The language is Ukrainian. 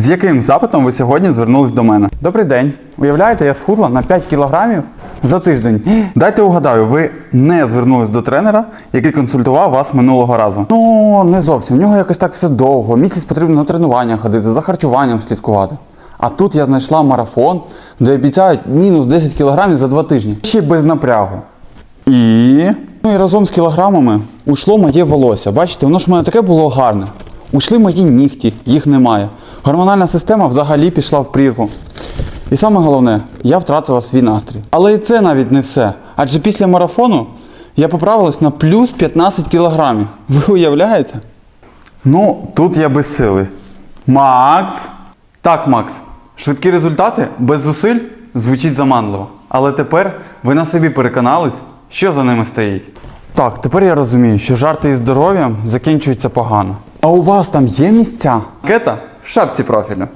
З яким запитом ви сьогодні звернулись до мене? Добрий день. Уявляєте, я схудла на 5 кілограмів за тиждень. Дайте угадаю, ви не звернулись до тренера, який консультував вас минулого разу. Ну, не зовсім. В нього якось так все довго. Місяць потрібно на тренування ходити, за харчуванням слідкувати. А тут я знайшла марафон, де обіцяють мінус 10 кілограмів за 2 тижні. Ще без напрягу. І. Ну і разом з кілограмами уйшло моє волосся. Бачите, воно ж в мене таке було гарне. Ушли мої нігті, їх немає. Гормональна система взагалі пішла в прірву. І саме головне, я втратила свій настрій. Але і це навіть не все. Адже після марафону я поправилась на плюс 15 кілограмів. Ви уявляєте? Ну, тут я без сили. Макс. Так, Макс. Швидкі результати без зусиль звучить заманливо. Але тепер ви на собі переконались, що за ними стоїть. Так, тепер я розумію, що жарти із здоров'ям закінчуються погано. А у вас там є місця? Кета в шапці профілю.